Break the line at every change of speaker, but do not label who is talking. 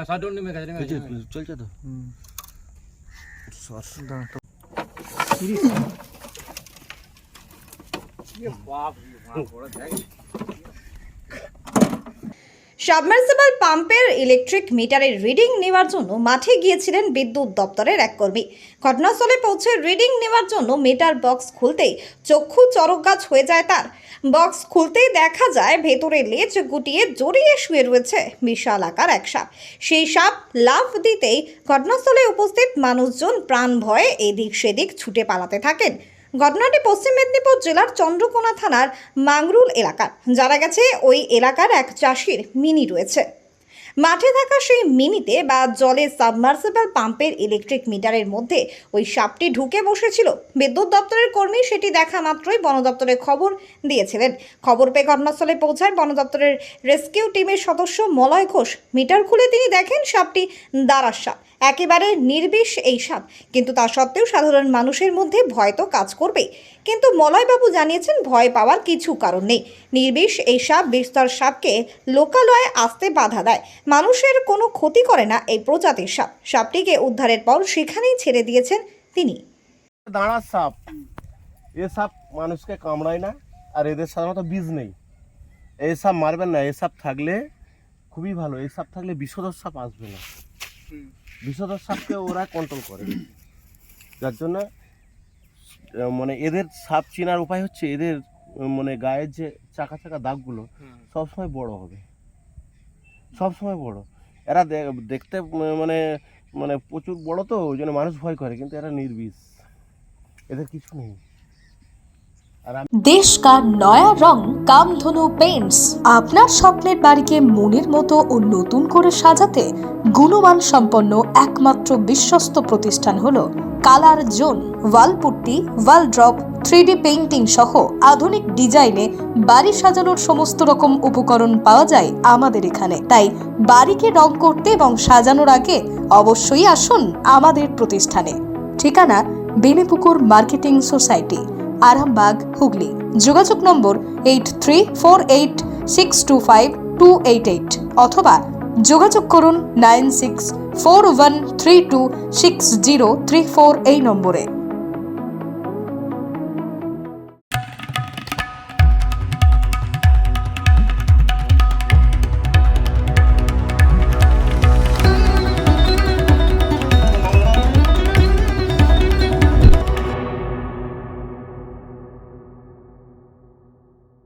হ্যাঁ নেমে গেছে নেমে
চলছে
গেছে
চলছে তো? সর।
বাপ বড় দেখ।
সাবমার্সিবল পাম্পের ইলেকট্রিক মিটারের রিডিং নেওয়ার জন্য মাঠে গিয়েছিলেন বিদ্যুৎ দপ্তরের এক কর্মী। ঘটনাস্থলে পৌঁছে রিডিং নেওয়ার জন্য মিটার বক্স খুলতেই চক্ষু চরক গাছ হয়ে যায় তার। বক্স খুলতেই দেখা যায় ভেতরে লেজ গুটিয়ে জড়িয়ে শুয়ে রয়েছে বিশাল আকার এক সাপ। সেই সাপ লাফ দিতেই ঘটনাস্থলে উপস্থিত মানুষজন প্রাণ ভয়ে এদিক সেদিক ছুটে পালাতে থাকেন। ঘটনাটি পশ্চিম মেদিনীপুর জেলার চন্দ্রকোনা থানার মাংরুল এলাকার জানা গেছে, ওই এলাকার এক চাষির মিনি রয়েছে। মাঠে থাকা সেই মিনিতে বা জলে সাবমার্সিবল পাম্পের ইলেকট্রিক মিটারের মধ্যে ওই সাপটি ঢুকে বসেছিল। বিদ্যুৎ দপ্তরের কর্মী সেটি দেখা মাত্রই বন দপ্তরে খবর দিয়েছিলেন। খবর পেয়ে ঘটনাস্থলে পৌঁছায় বন দপ্তরের রেস্কিউ টিমের সদস্য মলয় ঘোষ। মিটার খুলে তিনি দেখেন সাপটি দাঁড়ার সাপ। একেবারে নির্বিষ এই সাপ কিন্তু তা সত্ত্বেও সাধারণ মানুষের মধ্যে ভয় তো কাজ করবেই। কিন্তু মলয়বাবু জানিয়েছেন ভয় পাওয়ার কিছু কারণ নেই। নির্বিষ এই সাপ বিস্তর সাপকে লোকালয়ে আসতে বাধা দেয়। মানুষের কোনো ক্ষতি করে না এই প্রজাতির সাপ সাপটিকে উদ্ধারের পর সেখানেই ছেড়ে দিয়েছেন তিনি।
দাঁড়ার সাপ। এ সাপ মানুষকে কামড়ায় না আর এদের সাধারণত বীজ নেই। এই সাপ মারবেন না এ সাপ থাকলে খুবই ভালো। এই সাপ থাকলে বিষধর সাপ আসবে না। বিষধর সাপকে ওরা কন্ট্রোল করে। যার জন্য মানে এদের সাপ চেনার উপায় হচ্ছে এদের মানে গায়ের যে চাকা চাকা দাগগুলো সবসময় বড় হবে। সবসময় বড়। এরা দেখতে মানে মানে প্রচুর বড় তো ওই জন্য মানুষ ভয় করে কিন্তু এরা নির্বিষ। এদের কিছু নেই।
দেশ का নয়া রং কামধনু পেইন্টস আপনার স্বপ্নের বাড়িকে মনের মতো ও নতুন করে সাজাতে গুণমান সম্পন্ন একমাত্র বিশ্বস্ত প্রতিষ্ঠান হলো colour zone, wall putty wall drop three painting সহ আধুনিক ডিজাইনে বাড়ি সাজানোর সমস্ত রকম উপকরণ পাওয়া যায় আমাদের এখানে। তাই বাড়িকে রং করতে এবং সাজানোর আগে অবশ্যই আসুন আমাদের প্রতিষ্ঠানে। ঠিকানা বেনেপুকুর মার্কেটিং সোসাইটি। আরামবাগ, হুগলি। যোগাযোগ number eight three four eight six two five two eight eight অথবা যোগাযোগ করুন nine six four one three two six zero three four এই নম্বরে।